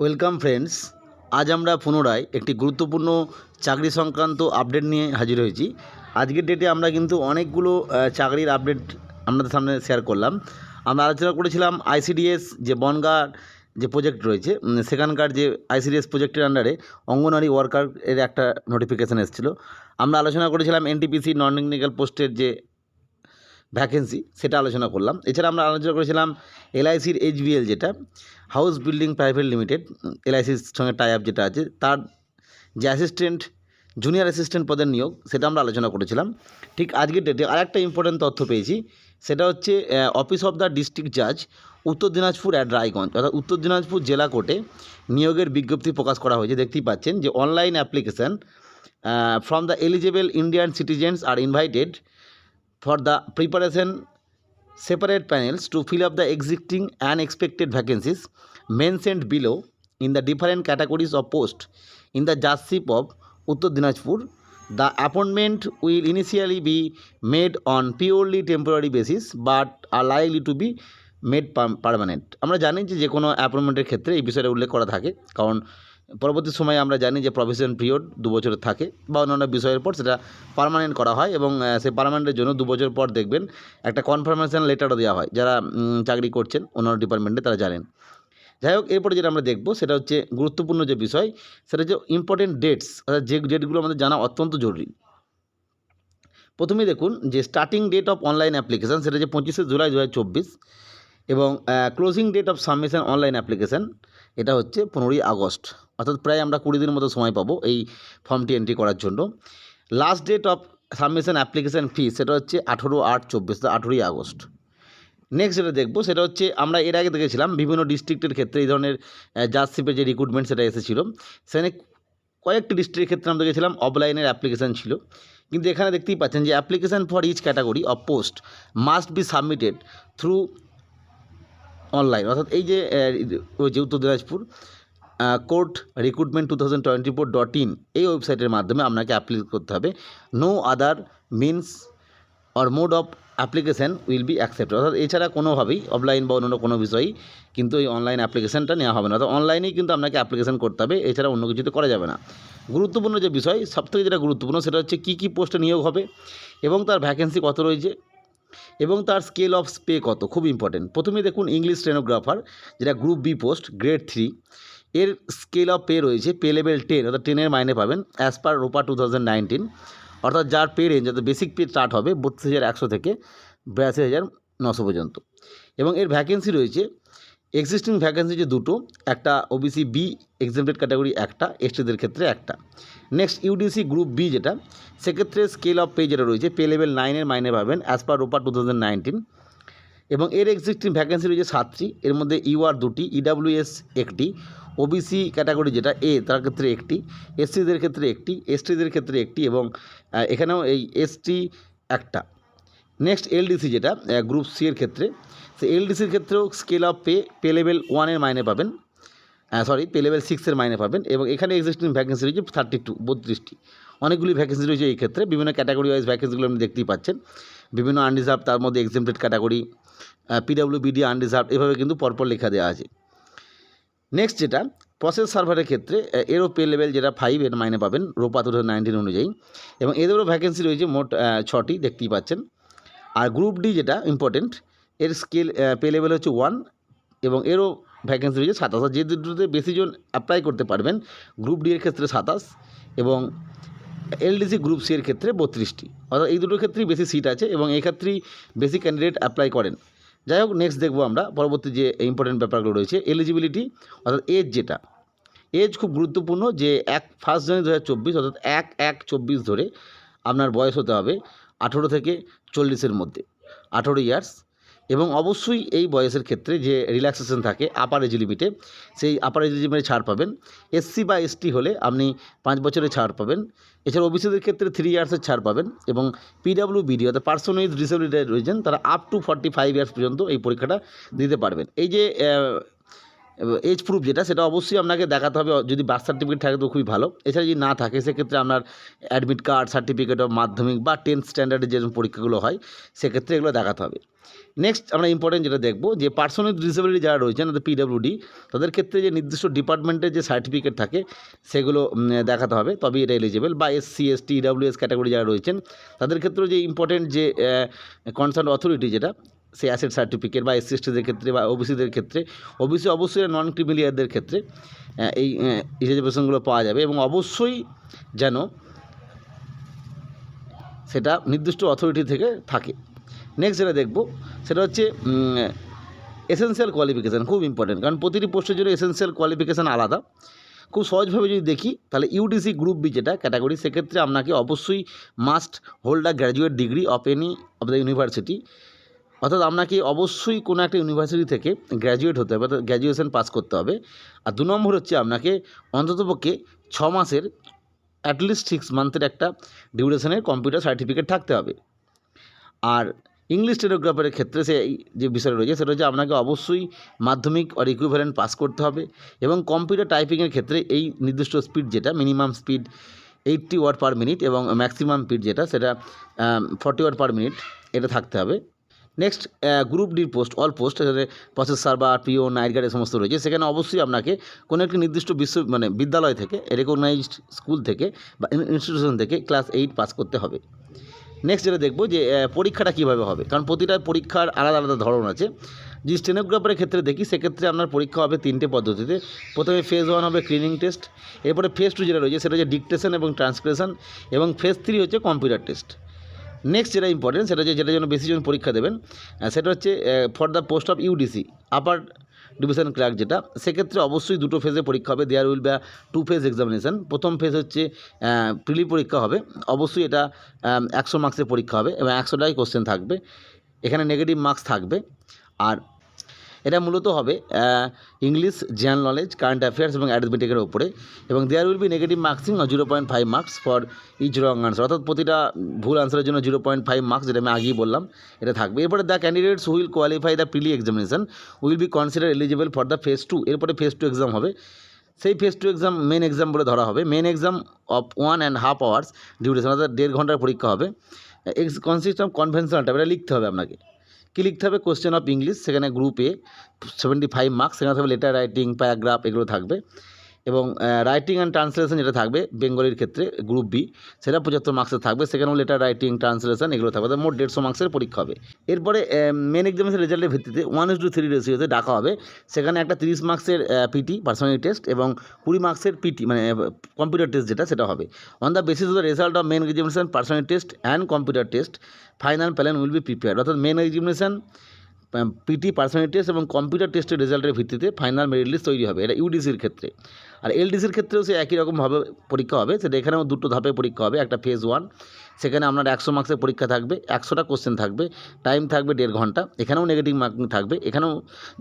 Welcome friends, আজ আমরা পুনরায় একটি গুরুত্বপূর্ণ চাকরি সংক্রান্ত আপডেট নিয়ে হাজির হয়েছি। আজকের ডেটে আমরা কিন্তু অনেকগুলো চাকরির আপডেট আপনাদের সামনে শেয়ার করলাম। আমরা আলোচনা করেছিলাম আইসিডিএস যে বনগাঁ যে প্রজেক্ট রয়েছে সেখানকার যে আইসিডিএস প্রজেক্টের আন্ডারে অঙ্গনওয়াড়ি ওয়ার্কার এর একটা নোটিফিকেশান এসেছিল। আমরা আলোচনা করেছিলাম এনটিপিসি নন টেকনিক্যাল পোস্টের যে ভ্যাকেন্সি সেটা আলোচনা করলাম। এছাড়া আমরা আলোচনা করেছিলাম এলআইসির এইচবিএল যেটা, হাউস বিল্ডিং প্রাইভেট লিমিটেড, এলআইসির সঙ্গে টাই আপ যেটা আছে, তার যে অ্যাসিস্ট্যান্ট জুনিয়র অ্যাসিস্ট্যান্ট পদের নিয়োগ, সেটা আমরা আলোচনা করেছিলাম। ঠিক আজকের ডেটে আরেকটা ইম্পর্ট্যান্ট তথ্য পেয়েছি, সেটা হচ্ছে অফিস অফ দ্য ডিস্ট্রিক্ট জাজ উত্তর দিনাজপুর অ্যাট রায়গঞ্জ অর্থাৎ উত্তর দিনাজপুর জেলা কোর্টে নিয়োগের বিজ্ঞপ্তি প্রকাশ করা হয়েছে। দেখতেই পাচ্ছেন যে online application from the eligible Indian citizens R invited for the preparation separate panels to fill up the existing and expected vacancies mentioned below in the different categories of post in the judgeship of Uttar Dinajpur. The appointment will initially be made on purely temporary basis but are likely to be made permanent আমরা জানি যে যে কোনো অ্যাপয়েন্টমেন্টের ক্ষেত্রে এই বিষয়টা উল্লেখ করা থাকে কারণ পরবর্তী সময়ে আমরা জানি যে প্রভিশন পিরিয়ড দু বছরের থাকে বা অন্যান্য বিষয়ের পর সেটা পার্মানেন্ট করা হয় এবং সেই পারমানেন্টের জন্য দু বছর পর দেখবেন একটা কনফার্মেশন লেটারও দেওয়া হয়। যারা চাকরি করছেন অন্যান্য ডিপার্টমেন্টে তারা জানেন। যাই হোক, এরপরে যেটা আমরা দেখব সেটা হচ্ছে গুরুত্বপূর্ণ যে বিষয়, সেটা হচ্ছে ইম্পর্টেন্ট ডেটস অর্থাৎ যে ডেটগুলো আমাদের জানা অত্যন্ত জরুরি। প্রথমেই দেখুন যে starting date of online application সেটা হচ্ছে পঁচিশে জুলাই দু হাজার চব্বিশ এবং closing date of submission online application এটা হচ্ছে পনেরোই আগস্ট। অর্থাৎ প্রায় আমরা কুড়ি দিনের মতো সময় পাবো এই ফর্মটি এন্ট্রি করার জন্য। Last date of submission application fee সেটা হচ্ছে আঠেরো আট চব্বিশ আঠেরোই আগস্ট। নেক্সট যেটা দেখব সেটা হচ্ছে আমরা এর আগে দেখেছিলাম বিভিন্ন ডিস্ট্রিক্টের ক্ষেত্রে এই ধরনের জাজশিপের যে রিক্রুটমেন্ট সেটা এসেছিল। সেখানে কয়েকটি ডিস্ট্রিক্টের ক্ষেত্রে আমরা দেখেছিলাম অফলাইনের অ্যাপ্লিকেশান ছিল। কিন্তু এখানে দেখতেই পাচ্ছেন যে application for each category of post must be submitted through online অর্থাৎ এই যে যে উত্তর Dinajpur court recruitment two thousand twenty four dot in এই ওয়েবসাইটের মাধ্যমে আপনাকে অ্যাপ্লাই করতে হবে। No other means or mode of application will be accept অর্থাৎ এছাড়া কোনোভাবেই অফলাইন বা অন্য কোনো বিষয়ই কিন্তু এই অনলাইন অ্যাপ্লিকেশানটা নেওয়া হবে না। অর্থাৎ অনলাইনেই কিন্তু আপনাকে অ্যাপ্লিকেশান করতে হবে, এছাড়া অন্য কিছুতে করা যাবে না। গুরুত্বপূর্ণ যে বিষয়, সবথেকে যেটা গুরুত্বপূর্ণ সেটা হচ্ছে কী কী পোস্টে নিয়োগ হবে এবং তার ভ্যাকেন্সি কত রয়েছে এবং তার স্কেল অফ পে কত, খুব ইম্পর্টেন্ট প্রথমে দেখুন ইংলিশ স্টেনোগ্রাফার যেটা group B post grade three এর স্কেল অফ পে রয়েছে পে লেভেল টেন অর্থাৎ টেনের মাইনে পাবেন অ্যাজ পার রোপা টু অর্থাৎ যার পে রেঞ্জ অর্থাৎ বেসিক পে স্টার্ট হবে বত্রিশ হাজার একশো থেকে বিরাশি হাজার নশো পর্যন্ত। এবং এর ভ্যাকেন্সি রয়েছে এক্সিস্টিং ভ্যাকেন্সি যে দুটো, একটা ওবিসি বি এক্সামটেড ক্যাটাগরি একটা এসটিদের ক্ষেত্রে একটা। নেক্সট ইউডিসি গ্রুপ বি যেটা, সেক্ষেত্রে স্কেল অফ পে যেটা রয়েছে পে লেভেল নাইনের মাইনে পাবেন অ্যাজ পার রোপা টু এবং এর এক্সিস্টিং ভ্যাকেন্সি রয়েছে সাতটি, এর মধ্যে ইউআর দুটি ইডাব্লিউএস একটি। ওবিসি ক্যাটাগরি যেটা এ তার ক্ষেত্রে একটি এসসিদের ক্ষেত্রে একটি এসটিদের ক্ষেত্রে একটি এবং এখানেও এই এসটি একটা। নেক্সট এলডিসি যেটা গ্রুপ সি এর ক্ষেত্রে সেই এলডিসির ক্ষেত্রেও scale of pay pay level ওয়ানের মাইনে পাবেন। সরি পে লেভেল সিক্সের মাইনে পাবেন এবং এখানে এক্সিস্টিং ভ্যাকেন্সি রয়েছে থার্টি টু বত্রিশটি। অনেকগুলি ভ্যাকেন্সি রয়েছে এই ক্ষেত্রে, বিভিন্ন ক্যাটাগরি ওয়াইজ ভ্যাকেন্সিগুলো আপনি দেখতেই পাচ্ছেন। বিভিন্ন আনরিজার্ভ তার মধ্যে exempted category PW BD unreserved এভাবে কিন্তু পরপর লেখা দেওয়া আছে। নেক্সট যেটা প্রসেস সার্ভারের ক্ষেত্রে এরও পে লেভেল যেটা ফাইভ এর মাইনে পাবেন, রোপা টু অনুযায়ী। এবং এদেরও ভ্যাকেন্সি রয়েছে মোট ছটি, দেখতেই পাচ্ছেন। আর গ্রুপ ডি যেটা ইম্পর্টেন্ট এর স্কেল পে লেভেল হচ্ছে ওয়ান এবং এরও ভ্যাকেন্সি রয়েছে সাতাশ। যে দুটোতে বেশি জন অ্যাপ্লাই করতে পারবেন গ্রুপ ডি এর ক্ষেত্রে সাতাশ, এবং এলডিসি গ্রুপ সি এর ক্ষেত্রে বত্রিশটি। অর্থাৎ এই দুটোর ক্ষেত্রেই বেশি সিট আছে, এবং এই ক্ষেত্রেই বেশি ক্যান্ডিডেট অ্যাপ্লাই করেন। যাই হোক নেক্সট দেখব আমরা পরবর্তী যে ইম্পর্টেন্ট ব্যাপারগুলো রয়েছে এলিজিবিলিটি অর্থাৎ এজ যেটা। এজ খুব গুরুত্বপূর্ণ যে এক ফার্স্ট জানুয়ারি দু হাজার চব্বিশ, অর্থাৎ এক এক, চব্বিশ ধরে আপনার বয়স হতে হবে আঠেরো থেকে চল্লিশের মধ্যে। আঠেরো ইয়ার্স এবং অবশ্যই এই বয়সের ক্ষেত্রে যে রিল্যাক্সেশন থাকে আপার এজ লিমিটে সেই আপার এজ লিমিটে ছাড় পাবেন। এসসি বা এসটি হলে আপনি পাঁচ বছরে ছাড় পাবেন। এছাড়া ওবিসিদের ক্ষেত্রে থ্রি ইয়ার্সের ছাড় পাবেন এবং পিডাব্লিউ বিডি অর্থাৎ পার্সন উইথ ডিসেবিলিটি রয়েছেন, তারা up to forty five years পর্যন্ত এই পরীক্ষাটা দিতে পারবেন। এই যে এজ প্রুফ যেটা, সেটা অবশ্যই আপনাকে দেখাতে হবে। যদি বার্থ সার্টিফিকেট থাকে তো খুবই ভালো। এছাড়া যদি না থাকে, সেক্ষেত্রে আপনার অ্যাডমিট কার্ড সার্টিফিকেট অফ মাধ্যমিক বা টেন্থ স্ট্যান্ডার্ডের যে পরীক্ষাগুলো হয়, সেক্ষেত্রে এগুলো দেখাতে হবে। নেক্সট আমরা ইম্পর্টেন্ট যেটা দেখব, যে পার্সোনাল ডিসেবিলিটি যারা রয়েছেন তাদের পিডব্লিউডি তাদের ক্ষেত্রে যে নির্দিষ্ট ডিপার্টমেন্টের যে সার্টিফিকেট থাকে, সেগুলো দেখাতে হবে। তবেই এটা এলিজিবল বা S C S T WS category যারা রয়েছেন, তাদের ক্ষেত্রেও যে ইম্পর্টেন্ট যে কনসার্ন অথরিটি যেটা সে অ্যাসেট সার্টিফিকেট বা এসসি এসটিদের ক্ষেত্রে বা ওবিসিদের ক্ষেত্রে ওবিসি অবশ্যই নন ক্রিমিলিয়ারদের ক্ষেত্রে এই রিজার্ভেশনগুলো পাওয়া যাবে এবং অবশ্যই যেন সেটা নির্দিষ্ট অথরিটি থেকে থাকে। নেক্সট যেটা দেখব, সেটা হচ্ছে এসেনশিয়াল কোয়ালিফিকেশান খুব ইম্পর্টেন্ট কারণ প্রতিটি পোস্টের জন্য এসেনশিয়াল কোয়ালিফিকেশান আলাদা। খুব সহজভাবে যদি দেখি, তাহলে ইউডিসি গ্রুপ বি যেটা ক্যাটাগরি সেক্ষেত্রে আপনাকে অবশ্যই must hold a graduate degree of any of the university অর্থাৎ আপনাকে অবশ্যই কোনো একটা ইউনিভার্সিটি থেকে গ্র্যাজুয়েট হতে হবে, অর্থাৎ গ্র্যাজুয়েশন পাস করতে হবে। আর দু নম্বর হচ্ছে আপনাকে অন্ততপক্ষে ছ মাসের অ্যাটলিস্ট সিক্স মান্থের একটা ডিউরেশনের কম্পিউটার সার্টিফিকেট থাকতে হবে। আর ইংলিশ স্টেনোগ্রাফারের ক্ষেত্রে সে যে বিষয়টা রয়েছে, সেটা হচ্ছে আপনাকে অবশ্যই মাধ্যমিক অর ইকুইভ্যালেন্ট পাস করতে হবে এবং কম্পিউটার টাইপিংয়ের ক্ষেত্রে এই নির্দিষ্ট স্পিড যেটা minimum speed eighty word per minute এবং ম্যাক্সিমাম স্পিড যেটা, সেটা ফর্টি ওয়ার্ড পার মিনিট এটা থাকতে হবে। নেক্সট গ্রুপ ডির পোস্ট অল পোস্ট এখানে প্রসেসর বা পিও নাইট গার্ড সমস্ত রয়েছে। সেখানে অবশ্যই আপনাকে কোনো একটি নির্দিষ্ট বিশ্ব মানে বিদ্যালয় থেকে রেকগনাইজড স্কুল থেকে বা ইনস্টিটিউশন থেকে ক্লাস এইট পাস করতে হবে। নেক্সট যেটা দেখব যে পরীক্ষাটা কীভাবে হবে? কারণ প্রতিটা পরীক্ষার আলাদা আলাদা ধরন আছে। যদি স্টেনোগ্রাফারের ক্ষেত্রে দেখি, সেক্ষেত্রে আপনার পরীক্ষা হবে তিনটে পদ্ধতিতে। প্রথমে ফেজ ওয়ান হবে ক্লিনিং টেস্ট এরপরে ফেজ টু যেটা রয়েছে, সেটা হচ্ছে ডিকটেশন এবং ট্রান্সক্রিপশন এবং ফেজ থ্রি হচ্ছে কম্পিউটার টেস্ট নেক্সট যেটা ইম্পর্টেন্ট সেটা হচ্ছে যেটার জন্য বেশি জন পরীক্ষা দেবেন সেটা হচ্ছে for the post of UDC upper division clerk যেটা, সেক্ষেত্রে অবশ্যই দুটো ফেজে পরীক্ষা হবে there will be two phase examination প্রথম ফেজ হচ্ছে প্রিলি পরীক্ষা হবে, অবশ্যই এটা একশো মার্কসের পরীক্ষা হবে এবং একশোটাই কোশ্চেন থাকবে, এখানে নেগেটিভ মার্কস থাকবে, আর এটা মূলত হবে English general knowledge current affairs এবং অ্যারিথমেটিকের ওপরে এবং there will be negative marking zero point five marks for each wrong answer অর্থাৎ প্রতিটা ভুল আনসারের জন্য জিরো পয়েন্ট ফাইভ মার্কস যেটা আমি আগেই বললাম, এটা থাকবে। এরপরে the candidates will qualify the prelim examination will be consider eligible for the phase two এরপরে ফেজ টু এক্সাম হবে। সেই phase two exam main exam বলে ধরা হবে। Main exam of one and half hours duration অর্থাৎ দেড় ঘণ্টার পরীক্ষা হবে। Ex consist of conventional type এটা লিখতে হবে আপনাকে। কী লিখতে হবে? কোশ্চেন অফ ইংলিশ সেখানে গ্রুপে সেভেন্টি ফাইভ মার্কস সেখানে থাকবে লেটার রাইটিং প্যারাগ্রাফ এগুলো থাকবে। এবং রাইটিং অ্যান্ড ট্রান্সলেশন যেটা থাকবে বেঙ্গলির ক্ষেত্রে গ্রুপ বি সেটা পঁচাত্তর মার্কসের থাকবে। সেখানেও লেটার রাইটিং ট্রান্সলেশন এগুলো থাকবে। মোট দেড়শো মার্কসের পরীক্ষা হবে। এরপরে মেন এক্সামিনেশন রেজাল্টের ভিত্তিতে ওয়ান ইস টু থ্রি রেসিওতে ডাকা হবে। সেখানে একটা তিরিশ মার্কসের পিটি পার্সোনালি টেস্ট এবং কুড়ি মার্কসের পিটি মানে কম্পিউটার টেস্ট যেটা, সেটা হবে। On the basis of the result of main examination personality test and computer test final plan will be prepare অর্থাৎ main examination PT personal test এবং কম্পিউটার টেস্টের রেজাল্টের ভিত্তিতে ফাইনাল মেরিট লিস্ট তৈরি হবে, এটা ইউডিসির ক্ষেত্রে। আর এলডিসির ক্ষেত্রেও সে একই রকমভাবে পরীক্ষা হবে, সেটা এখানেও দুটো ধাপে পরীক্ষা হবে, একটা ফেজ ওয়ান সেখানে আপনার একশো মার্কসের পরীক্ষা থাকবে, একশোটা কোশ্চেন থাকবে টাইম থাকবে দেড় ঘণ্টা, এখানেও নেগেটিভ মার্কিং থাকবে, এখানেও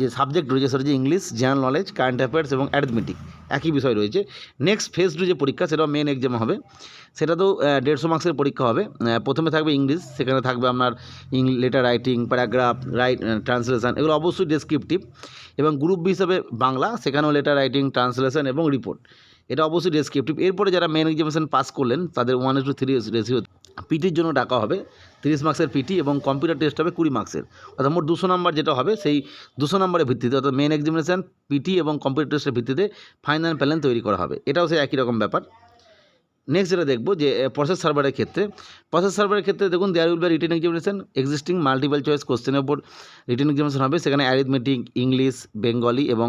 যে সাবজেক্ট রয়েছে সেটা হচ্ছে English general knowledge current affairs এবং অ্যারিথমেটিক একই বিষয় রয়েছে। নেক্সট ফেজ টু যে পরীক্ষা, সেটাও মেন এক্সাম হবে, সেটা তো দেড়শো মার্কসের পরীক্ষা হবে প্রথমে থাকবে ইংলিশ সেখানে থাকবে আপনার letter writing paragraph write translation এগুলো অবশ্যই ডেসক্রিপটিভ এবং গ্রুপ বি হিসাবে বাংলা, সেখানেও লেটার রাইটিং ট্রান্সলেশন এবং রিপোর্ট এটা অবশ্যই ডেসক্রিপটিভ এরপরে যারা মেন এক্সামিনেশন পাস করলেন, তাদের ওয়ান টু থ্রি রেশিও পিটির জন্য ডাকা হবে, তিরিশ মার্কসের পিটি এবং কম্পিউটার টেস্ট হবে কুড়ি মার্কসের অর্থাৎ মোট দুশো নাম্বার যেটা হবে, সেই দুশো নম্বরের ভিত্তিতে, অর্থাৎ মেন এক্সামিনেশন পিটি এবং কম্পিউটার টেস্টের ভিত্তিতে ফাইনাল প্ল্যান তৈরি করা হবে। এটাও সেই একই রকম ব্যাপার। নেক্সট যেটা দেখব যে প্রসেস সার্ভারের ক্ষেত্রে প্রসেস সার্ভারের ক্ষেত্রে দেখুন there will be written examination existing multiple choice কোশ্চেনের উপর রিটেন এক্সামিনেশন হবে। সেখানে অ্যারিথমেটিক ইংলিশ বেঙ্গলি এবং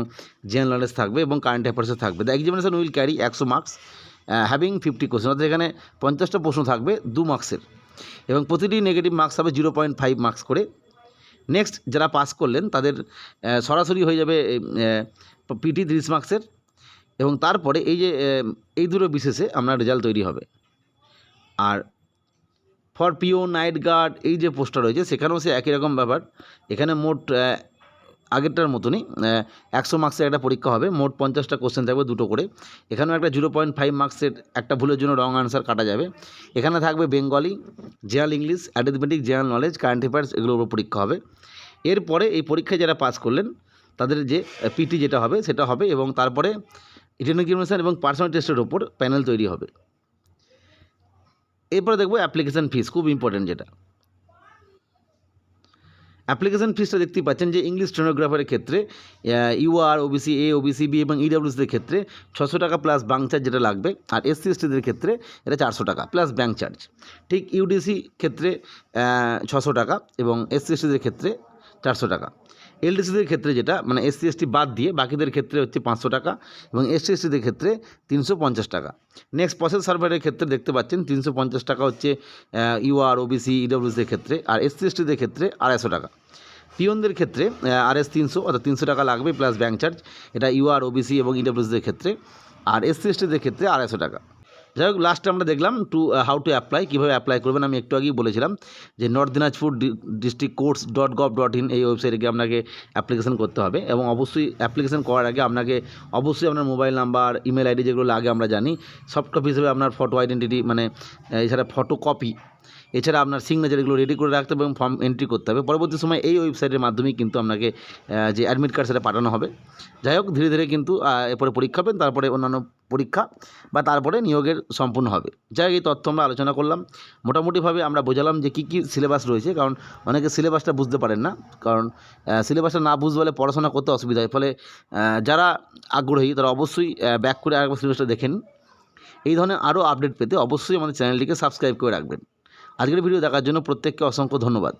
জেনারেল নলেজ থাকবে এবং কারেন্ট অ্যাফেয়ার্সে থাকবে। দ্য এক্সামিনেশন উইল ক্যারি একশো মার্কস হ্যাভিং ফিফটি কোশ্চেন অর্থাৎ এখানে পঞ্চাশটা প্রশ্ন থাকবে দু মার্কসের এবং প্রতিটি নেগেটিভ মার্কস হবে জিরো পয়েন্ট ফাইভ মার্কস করে। নেক্সট যারা পাস করলেন, তাদের সরাসরি হয়ে যাবে পিটি তিরিশ মার্কসের এবং তারপরে এই যে এই দুটো বিশেষে আপনার রেজাল্ট তৈরি হবে। আর ফর পিও নাইট গার্ড এই যে পোস্টটা রয়েছে, সেখানেও সে একই রকম ব্যাপার। এখানে মোট আগেরটার মতনই একশো মার্কসের একটা পরীক্ষা হবে, মোট পঞ্চাশটা কোশ্চেন থাকবে দুটো করে। এখানেও একটা জিরো পয়েন্ট ফাইভ মার্কসের একটা ভুলের জন্য রং আনসার কাটা যাবে। এখানে থাকবে Bengali general English arithmetic general knowledge current affairs এগুলোর উপর পরীক্ষা হবে। এরপরে এই পরীক্ষায় যারা পাস করলেন, তাদের যে পিটি যেটা হবে, সেটা হবে এবং তারপরে এক্সামিনেশান এবং পার্সোনাল টেস্টের ওপর প্যানেল তৈরি হবে। এরপরে দেখব অ্যাপ্লিকেশান ফিস খুব ইম্পর্টেন্ট যেটা। অ্যাপ্লিকেশন ফিসটা দেখতে পাচ্ছেন যে ইংলিশ স্টেনোগ্রাফারের ক্ষেত্রে UR OBC A OBC B এবং ইডাব্লিউসিদের ক্ষেত্রে ছশো টাকা প্লাস ব্যাঙ্ক চার্জ যেটা লাগবে আর এসসি এসটিদের ক্ষেত্রে এটা চারশো টাকা প্লাস ব্যাঙ্ক চার্জ ঠিক ইউডিসি ক্ষেত্রে ছশো টাকা এবং এসসি এসটিদের ক্ষেত্রে চারশো টাকা। এলডিসিদের ক্ষেত্রে যেটা মানে এসসি, এসটি বাদ দিয়ে বাকিদের ক্ষেত্রে হচ্ছে পাঁচশো টাকা এবং এসসি, এসটিদের ক্ষেত্রে তিনশো পঞ্চাশ টাকা। নেক্সট প্রসেস সার্ভারের ক্ষেত্রে দেখতে পাচ্ছেন তিনশো পঞ্চাশ টাকা হচ্ছে ইউআর ওবিসি ইডব্লিউসিদের ক্ষেত্রে আর এসসি, এসটিদের ক্ষেত্রে আড়াইশো টাকা। পিওনদের ক্ষেত্রে আর এস তিনশো, অর্থাৎ তিনশো টাকা লাগবে প্লাস ব্যাঙ্ক চার্জ এটা ইউআর ওবিসি এবং ইডব্লিউসিদের ক্ষেত্রে আর এসসি, এসটিদের ক্ষেত্রে আড়াইশো টাকা। যাই হোক লাস্টে আমরা দেখলাম টু হাউ টু অ্যাপ্লাই কীভাবে অ্যাপ্লাই করবেন, আমি একটু আগেই বলেছিলাম যে north Dinajpur district courts dot gov dot in এই ওয়েবসাইটে গিয়ে আপনাকে অ্যাপ্লিকেশন করতে হবে এবং অবশ্যই অ্যাপ্লিকেশন করার আগে আপনাকে অবশ্যই আপনার মোবাইল নাম্বার ইমেল আইডি যেগুলো লাগে আমরা জানি সফট কপি হিসেবে আপনার ফটো আইডেন্টিটি মানে এছাড়া ফটো কপি এছাড়া আপনার সিগনেচার এগুলো রেডি করে রাখতে হবে এবং ফর্ম এন্ট্রি করতে হবে। পরবর্তী সময় এই ওয়েবসাইটের মাধ্যমেই কিন্তু আপনাকে যে অ্যাডমিট কার্ড সেটা পাঠানো হবে। যাই হোক, ধীরে ধীরে কিন্তু এরপরে পরীক্ষা হবেন তারপরে অন্যান্য পরীক্ষা বা তারপরে নিয়োগের সম্পূর্ণ হবে। যাই হোক, এই তথ্য আমরা আলোচনা করলাম। মোটামুটিভাবে আমরা বোঝালাম যে কী কী সিলেবাস রয়েছে, কারণ অনেকে সিলেবাসটা বুঝতে পারেন না। কারণ সিলেবাসটা না বুঝতে পারলে পড়াশোনা করতে অসুবিধা হয়। ফলে যারা আগ্রহী, তারা অবশ্যই ব্যাক করে আরেকবার সিলেবাসটা দেখেন এই ধরনের আরও আপডেট পেতে অবশ্যই আমাদের চ্যানেলটিকে সাবস্ক্রাইব করে রাখবেন। আজকের ভিডিও দেখার জন্য প্রত্যেককে অসংখ্য ধন্যবাদ।